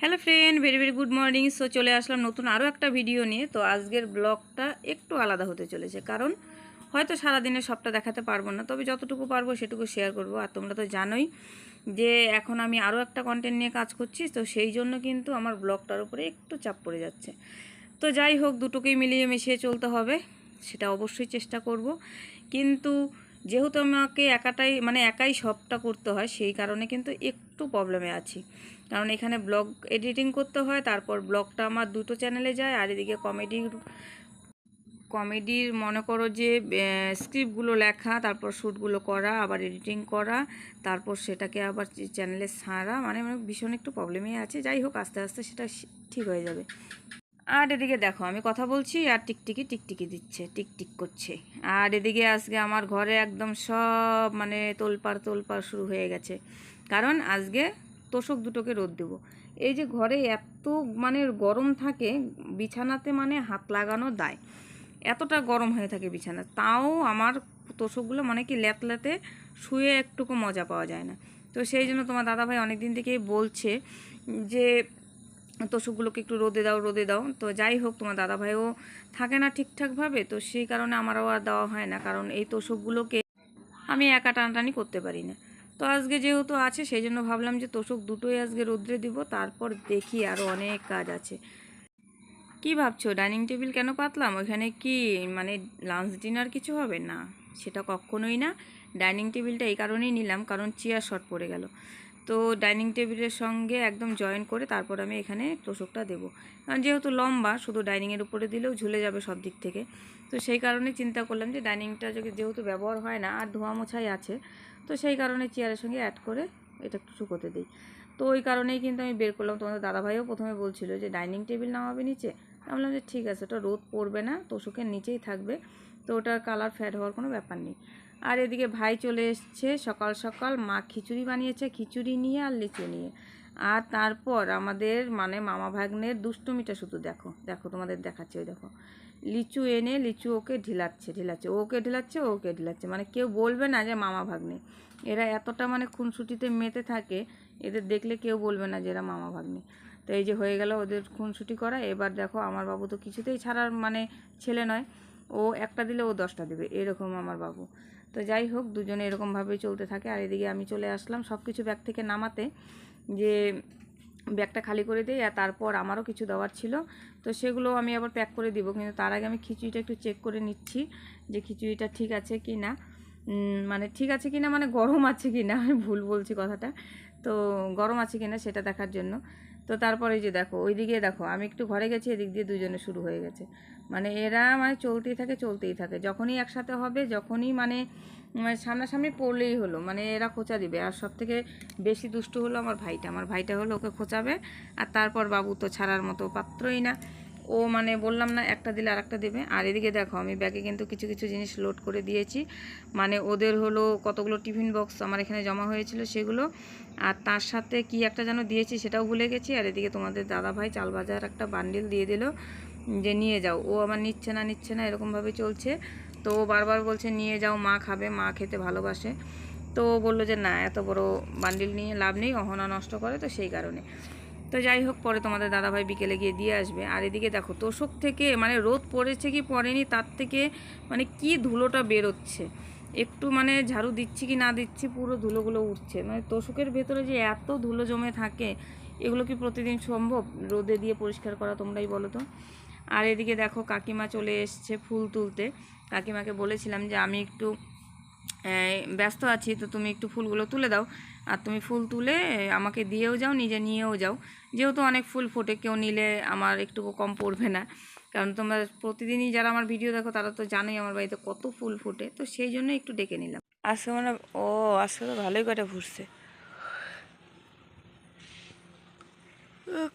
Hello friend very very good morning so চলে আসলাম নতুন আরও একটা ভিডিও নিয়ে। তো আজকের ব্লগটা একটু আলাদা হতে চলেছে। কারণ হয়তো সারাদিনে সবটা দেখাতে পারব না, তবে যতটুকু পারব সেটুকু শেয়ার করব। আর তোমরা তো জানোই যে এখন আমি আরও একটা কন্টেন্ট নিয়ে কাজ করছি। তো সেই জন্য কিন্তু আমার ব্লগটার উপরে একটু চাপ পড়ে যাচ্ছে। তো যাই হোক, দুটোকেই মিলিয়ে মিশিয়ে চলতে হবে, সেটা অবশ্যই চেষ্টা করব। কিন্তু যেহেতু আমাকে একাটাই মানে একাই সবটা করতে হয়, সেই কারণে কিন্তু একটু প্রবলেমে আছি। কারণ এখানে ব্লগ এডিটিং করতে হয়, তারপর ব্লগটা আমার দুটো চ্যানেলে যায়, আর এদিকে কমেডি কমেডির মনে করো যে স্ক্রিপ্টগুলো লেখা, তারপর শ্যুটগুলো করা, আবার এডিটিং করা, তারপর সেটাকে আবার চ্যানেলে সারা মানে মানে ভীষণ একটু প্রবলেমই আছে। যাই হোক, আস্তে আস্তে সেটা ঠিক হয়ে যাবে। আর এদিকে দেখো, আমি কথা বলছি আর টিকটিকি টিকটিকি দিচ্ছে, টিকটিক করছে। আর এদিকে আজকে আমার ঘরে একদম সব মানে তোলপাড় তোলপাড় শুরু হয়ে গেছে। কারণ আজকে তোষক দুটোকে রোদ দেবো। এই যে ঘরে এত মানে গরম থাকে, বিছানাতে মানে হাত লাগানো দায়। এতটা গরম হয়ে থাকে বিছানা, তাও আমার তোষকগুলো মানে কি ল্যাতলাতে শুয়ে একটুকু মজা পাওয়া যায় না। তো সেই জন্য তোমার দাদাভাই অনেক দিন থেকেই বলছে যে তোষকগুলোকে একটু রোদে দাও রোদে দাও। তো যাই হোক, তোমার দাদাভাইও থাকে না ঠিকঠাকভাবে, তো সেই কারণে আমারও আর দেওয়া হয় না, কারণ এই তোষকগুলোকে আমি একা টানটানি করতে পারি না। তো আজকে যেহেতু আছে, সেই জন্য ভাবলাম যে তোষক দুটোই আজকে রোদ্রে দিব, তারপর দেখি আরও অনেক কাজ আছে। কি ভাবছ, ডাইনিং টেবিল কেন পাতলাম? ওইখানে কি মানে লাঞ্চ ডিনার কিছু হবে? না, সেটা কখনোই না। ডাইনিং টেবিলটা এই কারণেই নিলাম, কারণ চেয়ার শর্ট পড়ে গেল। তো ডাইনিং টেবিলের সঙ্গে একদম জয়েন করে তারপর আমি এখানে তোষকটা দেবো। কারণ যেহেতু লম্বা, শুধু ডাইনিংয়ের উপরে দিলেও ঝুলে যাবে সব দিক থেকে। তো সেই কারণে চিন্তা করলাম যে ডাইনিংটা যেহেতু ব্যবহার হয় না, আর ধোয়া মোছাই আছে, তো সেই কারণে চেয়ারের সঙ্গে অ্যাড করে এটা একটু শুকোতে দিই। তো ওই কারণেই কিন্তু আমি বের করলাম। তোমাদের দাদাভাইও প্রথমে বলছিল যে ডাইনিং টেবিল নামাবে নিচে। আমি বললাম যে ঠিক আছে, ওটা রোদ পড়বে না, তোষকের নিচেই থাকবে। তো ওটার কালার ফ্যাড হওয়ার কোনো ব্যাপার নেই। আর এদিকে ভাই চলে এসছে, সকাল সকাল মা খিচুড়ি বানিয়েছে, খিচুড়ি নিয়ে আর লিচু নিয়ে। আর তারপর আমাদের মানে মামা ভাগ্নের দুষ্টুমিটা শুধু দেখো দেখো তোমাদের দেখাচ্ছে, ওই দেখো। লিচু এনে লিচু ওকে ঢিলাচ্ছে ঢিলাচ্ছে ওকে ঢিলাচ্ছে ওকে ঢিলাচ্ছে। মানে কেউ বলবে না যে মামা ভাগ্নে। এরা এতটা মানে খুনসুটিতে মেতে থাকে, এদের দেখলে কেউ বলবে না যে এরা মামা ভাগ্নে। তো এই যে হয়ে গেল ওদের খুনসুটি করা। এবার দেখো আমার বাবু তো কিছুতেই ছাড়ার মানে ছেলে নয়। ও একটা দিলে ও দশটা দেবে, এরকম আমার বাবু। তো যাই হোক, দুজনে এরকমভাবেই চলতে থাকে। আর এদিকে আমি চলে আসলাম সব কিছু ব্যাগ থেকে নামাতে, যে ব্যাগটা খালি করে দিই আর তারপর আমারও কিছু দেওয়ার ছিল। তো সেগুলো আমি আবার প্যাক করে দিব, কিন্তু তার আগে আমি খিচুড়িটা একটু চেক করে নিচ্ছি যে খিচুড়িটা ঠিক আছে কি না মানে ঠিক আছে কি না মানে গরম আছে কি না আমি ভুল বলছি কথাটা। তো গরম আছে কি না সেটা দেখার জন্য। তো তারপরে যে দেখো, ওইদিকে দেখো, আমি একটু ঘরে গেছি, এদিক দিয়ে দুজনে শুরু হয়ে গেছে। মানে এরা মানে চলতেই থাকে চলতেই থাকে। যখনই একসাথে হবে, যখনই মানে মানে সামনাসামনি পড়লেই হলো। মানে এরা খোঁচা দিবে। আর সব থেকে বেশি দুষ্টু হলো আমার ভাইটা। আমার ভাইটা হলো ওকে খোঁচাবে। আর তারপর বাবু তো ছাড়ার মতো পাত্রই না। ও মানে বললাম না, একটা দিলে আর একটা দেবে। আর এদিকে দেখো, আমি ব্যাগে কিন্তু কিছু কিছু জিনিস লোড করে দিয়েছি। মানে ওদের হলো কতগুলো টিফিন বক্স আমার এখানে জমা হয়েছিল, সেগুলো আর তার সাথে কি একটা যেন দিয়েছি সেটাও ভুলে গেছি। আর এদিকে তোমাদের দাদা ভাই চাল বাজার একটা বান্ডিল দিয়ে দিল, যে নিয়ে যাও। ও আমার নিচ্ছে না নিচ্ছে না, এরকমভাবে চলছে। তো ও বারবার বলছে, নিয়ে যাও, মা খাবে, মা খেতে ভালোবাসে। তো ও বলল যে, না, এত বড় বান্ডিল নিয়ে লাভ নেই, অহনা নষ্ট করে। তো সেই কারণে। তো যাই হোক, পরে তোমাদের দাদাভাই বিকেলে গিয়ে দিয়ে আসবে। আর এদিকে দেখো, তোষক থেকে মানে রোদ পড়েছে কি পড়েনি, তার থেকে মানে কি ধুলোটা বেরোচ্ছে। একটু মানে ঝাড়ু দিচ্ছি কি না দিচ্ছি, পুরো ধুলোগুলো উঠছে। মানে তোষকের ভেতরে যে এত ধুলো জমে থাকে, এগুলো কি প্রতিদিন সম্ভব? রোদে দিয়ে পরিষ্কার করা তোমরাই বলো তো। আর এদিকে দেখো কাকিমা চলে এসছে ফুল তুলতে। কাকিমাকে বলেছিলাম যে আমি একটু ব্যস্ত আছি, তো তুমি একটু ফুলগুলো তুলে দাও। আর তুমি ফুল তুলে আমাকে দিয়েও যাও, নিজে নিয়েও যাও। যেহেতু অনেক ফুল ফোটে, কেউ নিলে আমার একটু কম পড়বে না। কারণ তোমরা প্রতিদিনই যারা আমার ভিডিও দেখো তারা তো জানোই আমার বাড়িতে কত ফুল ফোটে। তো সেই জন্য একটু ডেকে নিলাম। আজকে মানে ও আজকে তো ভালোই কটা ফুটছে।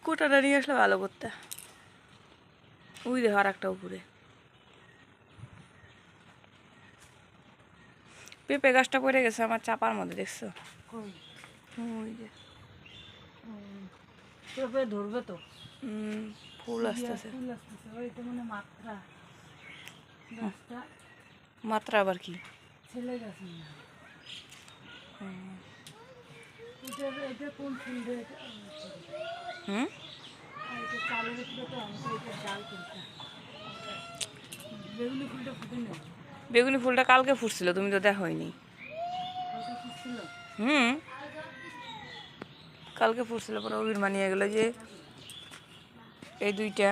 কোটাটা নিয়ে আসলে ভালো করতে। ওই দেখো আর একটা উপরে। পেঁপে গাছটা পড়ে গেছে আমার চাপার মধ্যে দেখছ? পেঁপে ধরবে তো? ফুল আসতেছে। ফুল আসতেছে। ওই মানে মাত্রা। গাছটা মাত্রা আবার কি? ছেলে গাছ এটা এটা কোন ফুল রে হুম? এটা চালের উপরে তো আমি এটা ডাল কিনতাম বেগুনি ফুলটা ফুটে নেই। বেগুনি ফুলটা কালকে ফুটছিল তুমি তো দেখোইনি। হুম। কালকে ফুটছিল পরে অভির মানিয়ে গেলো যে এই দুইটা।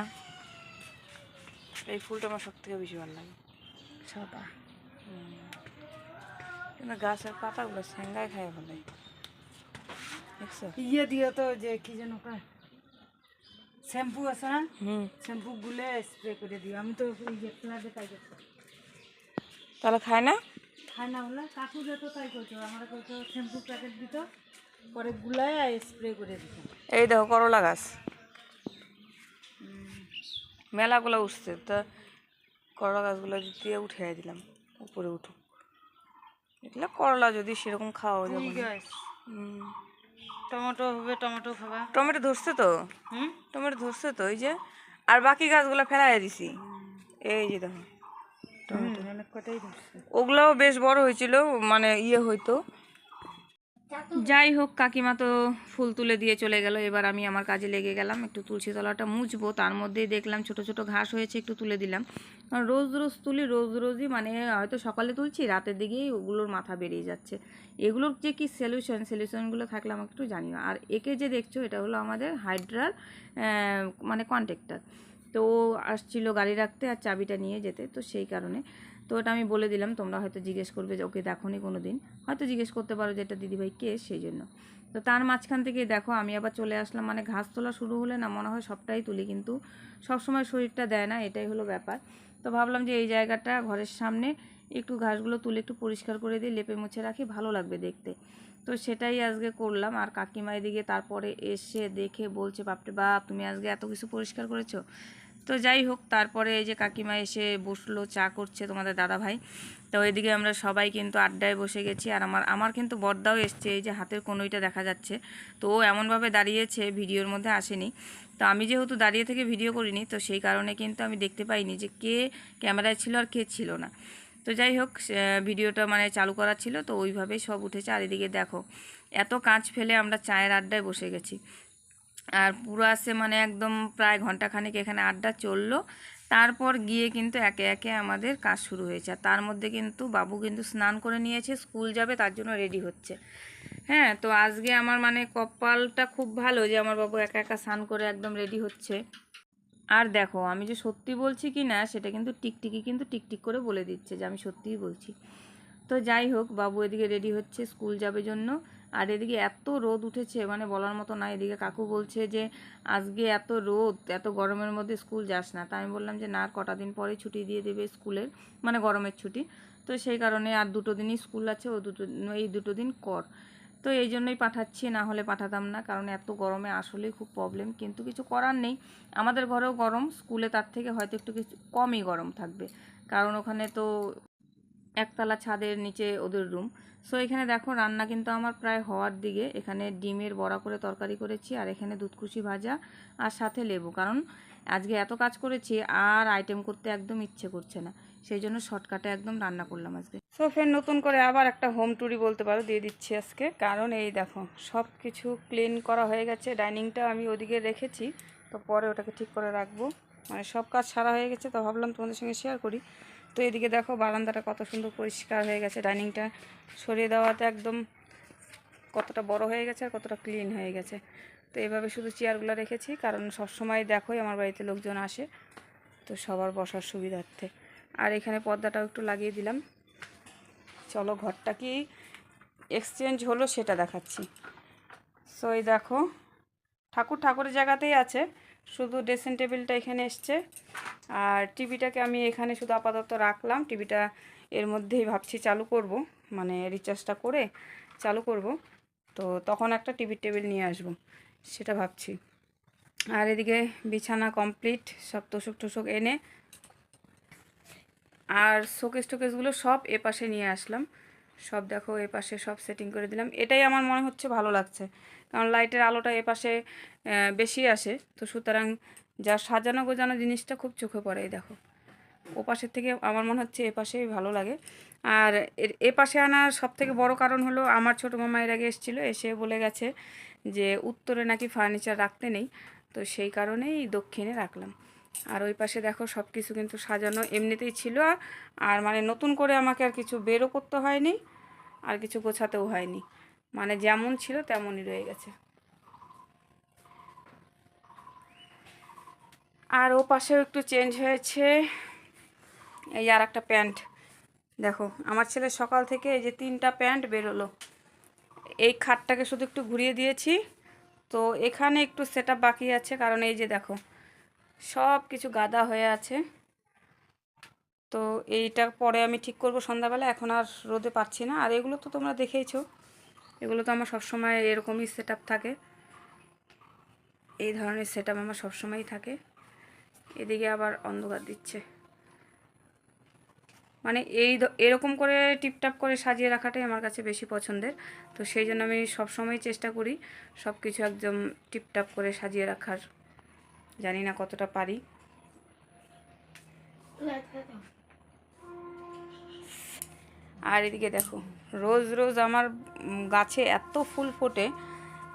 এই ফুলটা আমার সব থেকে বেশি ভালো লাগে। সাদা কিন্তু গাছের পাতাগুলো সেঙ্গায় খায় ভালো দেখছ? ইয়ে দিয়ে তো যে কি যেন শ্যাম্পু আছে না? হুম। শ্যাম্পু গুলে স্প্রে করে দিও। আমি তো ইয়ে ফ্ল্যাটে তাই করছি। তাহলে খায় না? খায় না হলে কাকু যেত তাই করতো আমার করতো শ্যাম্পু প্যাকেট দিত পরে গুলায় স্প্রে করে দিত এই দেখো করলা গাছ। মেলাগুলো উঠছে তা করলা গাছগুলো দিয়ে উঠে দিলাম উপরে উঠুক। এগুলো করলা যদি সেরকম খাওয়া যাবে। টমেটো হবে টমেটো খাবা। টমেটো ধরছে তো? হুম? টমেটো ধরছে তো এই যে আর বাকি গাছগুলো ফেলাই দিছি। এই যে দেখো টমেটো। ধরছে। ওগুলোও বেশ বড় হয়েছিল মানে ইয়ে হইতো। যাই হোক, কাকিমা তো ফুল তুলে দিয়ে চলে গেল। এবার আমি আমার কাজে লেগে গেলাম, একটু তুলসী তলাটা মুছবো। তার মধ্যেই দেখলাম ছোট ছোট ঘাস হয়েছে, একটু তুলে দিলাম। কারণ রোজ রোজ তুলি, রোজ রোজই মানে হয়তো সকালে তুলছি, রাতের দিকেই ওগুলোর মাথা বেরিয়ে যাচ্ছে। এগুলোর যে কি সলিউশন সলিউশনগুলো থাকলে আমাকে একটু জানিও। আর একে যে দেখছ, এটা হলো আমাদের হাইড্রার মানে কন্ট্রাক্টর তো আসছিল গাড়ি রাখতে আর চাবিটা নিয়ে যেতে, তো সেই কারণে। তো ওটা আমি বলে দিলাম, তোমরা হয়তো জিজ্ঞেস করবে যে, ওকে দেখো নি কোনো দিন হয়তো জিজ্ঞেস করতে পারো যে, এটা দিদিভাই কে? সেই জন্য। তো তার মাঝখান থেকে দেখো, আমি আবার চলে আসলাম মানে ঘাস তোলা শুরু হলে না মনে হয় সবটাই তুলি, কিন্তু সবসময় শরীরটা দেয় না, এটাই হলো ব্যাপার। তো ভাবলাম যে, এই জায়গাটা ঘরের সামনে একটু ঘাসগুলো তুলে একটু পরিষ্কার করে দিয়ে লেপে মুছে রাখি, ভালো লাগবে দেখতে। তো সেটাই আজকে করলাম, আর কাকিমা এদিকে তারপরে এসে দেখে বলছে, বাপরে বাপ, তুমি আজকে এত কিছু পরিষ্কার করেছ? তো যাই হোক, তারপরে এই যে কাকিমা এসে বসল, চা করছে তোমাদের দাদা ভাই তো এদিকে আমরা সবাই কিন্তু আড্ডায় বসে গেছি আর আমার আমার কিন্তু বর্দাও এসছে, এই যে হাতের কনুইটা দেখা যাচ্ছে। তো ও এমনভাবে দাঁড়িয়েছে, ভিডিওর মধ্যে আসেনি। তো আমি যেহেতু দাঁড়িয়ে থেকে ভিডিও করিনি, তো সেই কারণে কিন্তু আমি দেখতে পাইনি যে কে ক্যামেরায় ছিল আর কে ছিল না। তো যাই হোক ভিডিওটা মানে চালু করা ছিল, তো ওইভাবেই সব উঠেছে। আর এদিকে দেখো, এত কাঁচ ফেলে আমরা চায়ের আড্ডায় বসে গেছি। আর পুরো আসে মানে একদম প্রায় ঘন্টাখানেক এখানে আড্ডা চলল। তারপর গিয়ে কিন্তু একে একে আমাদের কাজ শুরু হয়েছে। আর তার মধ্যে কিন্তু বাবু কিন্তু স্নান করে নিয়েছে, স্কুল যাবে, তার জন্য রেডি হচ্ছে। হ্যাঁ তো আজকে আমার মানে কপালটা খুব ভালো যে আমার বাবু একা একা স্নান করে একদম রেডি হচ্ছে। আর দেখো, আমি যে সত্যি বলছি কি না, সেটা কিন্তু টিকটিকি কিন্তু টিকটিক করে বলে দিচ্ছে যে আমি সত্যিই বলছি। তো যাই হোক, বাবু এদিকে রেডি হচ্ছে, স্কুল যাবে জন্য। আর এদিকে এত রোদ উঠেছে মানে বলার মতো না, এদিকে কাকু বলছে যে আজকে এত রোদ, এত গরমের মধ্যে স্কুল যাস না। তাই আমি বললাম যে না, কটা দিন পরে ছুটি দিয়ে দেবে স্কুলের মানে গরমের ছুটি। তো সেই কারণে আর দুটো দিনই স্কুল আছে, ও দুটো এই দুটো দিন কর। তো এই জন্যই পাঠাচ্ছি, না হলে পাঠাতাম না, কারণ এত গরমে আসলেই খুব প্রবলেম কিন্তু কিছু করার নেই। আমাদের ঘরেও গরম, স্কুলে তার থেকে হয়তো একটু কিছু কমই গরম থাকবে। কারণ ওখানে তো একতলা ছাদের নিচে ওদের রুম সো এখানে দেখো রান্না কিন্তু আমার প্রায় হওয়ার দিকে। এখানে ডিমের বড়া করে তরকারি করেছি আর এখানে দুধকুশি ভাজা আর সাথে লেবু। কারণ আজকে এত কাজ করেছি আর আইটেম করতে একদম ইচ্ছে করছে না। সেই জন্য শর্টকাটে একদম রান্না করলাম আজকে। সো ফের নতুন করে আবার একটা হোম ট্যুরি বলতে পারো, দিয়ে দিচ্ছি আজকে। কারণ এই দেখো সব কিছু ক্লিন করা হয়ে গেছে। ডাইনিংটা আমি ওদিকে রেখেছি। তো পরে ওটাকে ঠিক করে রাখব। মানে সব কাজ সারা হয়ে গেছে, তো ভাবলাম তোমাদের সঙ্গে শেয়ার করি। তো এদিকে দেখো বারান্দাটা কত সুন্দর পরিষ্কার হয়ে গেছে, ডাইনিংটা সরিয়ে দেওয়াতে একদম কতটা বড় হয়ে গেছে আর কতটা ক্লিন হয়ে গেছে। তো এইভাবে শুধু চেয়ারগুলো রেখেছি, কারণ সবসময় দেখোই আমার বাড়িতে লোকজন আসে, তো সবার বসার সুবিধার্থে। আর এখানে পর্দাটাও একটু লাগিয়ে দিলাম। চলো ঘরটা কি এক্সচেঞ্জ হলো সেটা দেখাচ্ছি। সো এই দেখো, ঠাকুর ঠাকুরের জায়গাতেই আছে। শুধু ড্রেসিং টেবিলটা এখানে এসছে। আর টিভিটাকে আমি এখানে শুধু আপাতত রাখলাম। টিভিটা এর মধ্যেই ভাবছি চালু করব। মানে রিচার্জটা করে চালু করব। তো তখন একটা টিভির টেবিল নিয়ে আসব, সেটা ভাবছি। আর এদিকে বিছানা কমপ্লিট সব তোষক টোষক এনে আর শোকেস টোকেসগুলো সব এপাশে নিয়ে আসলাম। সব দেখো এ পাশে সব সেটিং করে দিলাম। এটাই আমার মনে হচ্ছে ভালো লাগছে। কারণ লাইটের আলোটা এ পাশে বেশি আসে। তো সুতরাং যা সাজানো গোজানো জিনিসটা খুব চোখে পড়ে দেখো। ও পাশের থেকে আমার মনে হচ্ছে এ পাশেই ভালো লাগে। আর এ পাশে আনার সব থেকে বড় কারণ হলো, আমার ছোটো মামা এর আগে এসেছিল, এসে বলে গেছে যে উত্তরে নাকি ফার্নিচার রাখতে নেই। তো সেই কারণেই দক্ষিণে রাখলাম। আর ওই পাশে দেখো সব কিছু কিন্তু সাজানো এমনিতেই ছিল। আর মানে নতুন করে আমাকে আর কিছু বেরও করতে হয়নি, আর কিছু গোছাতেও হয়নি। মানে যেমন ছিল তেমনই রয়ে গেছে। আর ও পাশেও একটু চেঞ্জ হয়েছে। এই আর একটা প্যান্ট। দেখো, আমার ছেলে সকাল থেকে এই যে তিনটা প্যান্ট বেরোলো। এই খাটটাকে শুধু একটু ঘুরিয়ে দিয়েছি। তো এখানে একটু সেট বাকি আছে, কারণ এই যে দেখো সব কিছু গাদা হয়ে আছে। তো এইটা পরে আমি ঠিক করব সন্ধ্যাবেলা, এখন আর রোদে পাচ্ছি না। আর এগুলো তো তোমরা দেখেইছো। এগুলো তো আমার সবসময় এরকমই সেট থাকে। এই ধরনের সেট আমার সবসময়ই থাকে। এদিকে আবার অন্ধকার দিচ্ছে। মানে এই এরকম করে টিপটাপ করে সাজিয়ে রাখাটাই আমার কাছে বেশি পছন্দের। তো সেই জন্য আমি সবসময় চেষ্টা করি সব কিছু একদম টিপটাপ করে সাজিয়ে রাখার। জানি না কতটা পারি। আর এদিকে দেখো, রোজ রোজ আমার গাছে এত ফুল ফোটে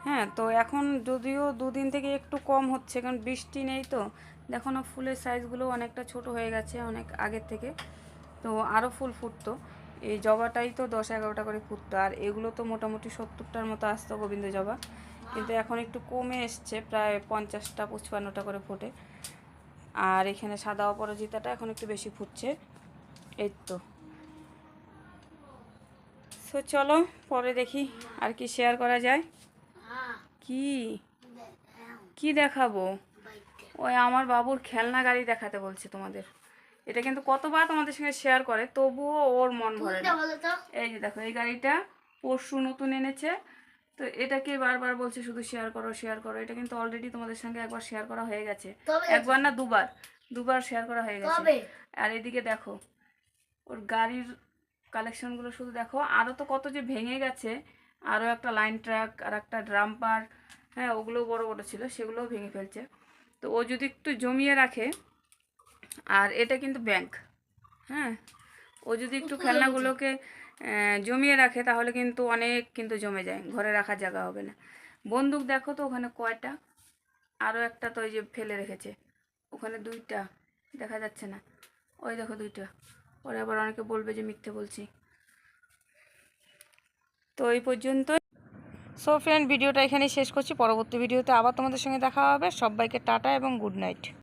হ্যাঁ তো এখন যদিও দুদিন থেকে একটু কম হচ্ছে, কারণ বৃষ্টি নেই তো। দেখো না, ফুলের সাইজগুলো অনেকটা ছোট হয়ে গেছে, অনেক আগের থেকে। তো আরও ফুল ফুটতো। এই জবাটাই তো দশ এগারোটা করে ফুটতো, আর এগুলো তো মোটামুটি সত্তরটার মতো আসতো গোবিন্দ জবা। কিন্তু এখন একটু কমে এসছে প্রায় পঞ্চাশটা পঁচপান্নটা করে ফুটে আর এখানে সাদা অপরাজিতাটা এখন একটু বেশি ফুটছে। এই তো। সো চলো পরে দেখি আর কি শেয়ার করা যায়। কি? কি দেখাবো? ওই আমার বাবুর খেলনা গাড়ি দেখাতে বলছে তোমাদের। এটা কিন্তু কতবার তোমাদের সঙ্গে শেয়ার করে তবুও ওর মন ভরে না। এই যে দেখো এই গাড়িটা পরশু নতুন এনেছে। তো এটাকে বারবার বলছে শুধু শেয়ার করো শেয়ার করো। এটা কিন্তু অলরেডি তোমাদের সঙ্গে একবার শেয়ার করা হয়ে গেছে। একবার না দুবার। দুবার শেয়ার করা হয়ে গেছে। আর এদিকে দেখো ওর গাড়ির কালেকশনগুলো শুধু দেখো আরও তো কত যে ভেঙে গেছে। আরও একটা লাইন ট্রাক আর একটা ড্রাম্পার হ্যাঁ ওগুলো বড় বড় ছিল সেগুলোও ভেঙে ফেলছে। তো ও যদি একটু জমিয়ে রাখে আর এটা কিন্তু ব্যাংক হ্যাঁ ও যদি একটু খেলনাগুলোকে জমিয়ে রাখে, তাহলে কিন্তু অনেক কিন্তু জমে যায়। ঘরে রাখার জায়গা হবে না। বন্দুক দেখো তো, ওখানে কয়টা? আরও একটা তো ওই যে ফেলে রেখেছে। ওখানে দুইটা, দেখা যাচ্ছে না। ওই দেখো দুইটা। পরে আবার অনেকে বলবে যে মিথ্যে বলছি। তো এই পর্যন্ত সো ফ্রেন্ড ভিডিওটা এখানেই শেষ করছি। পরবর্তী ভিডিওতে আবার তোমাদের সঙ্গে দেখা হবে। সবাইকে টাটা এবং গুড নাইট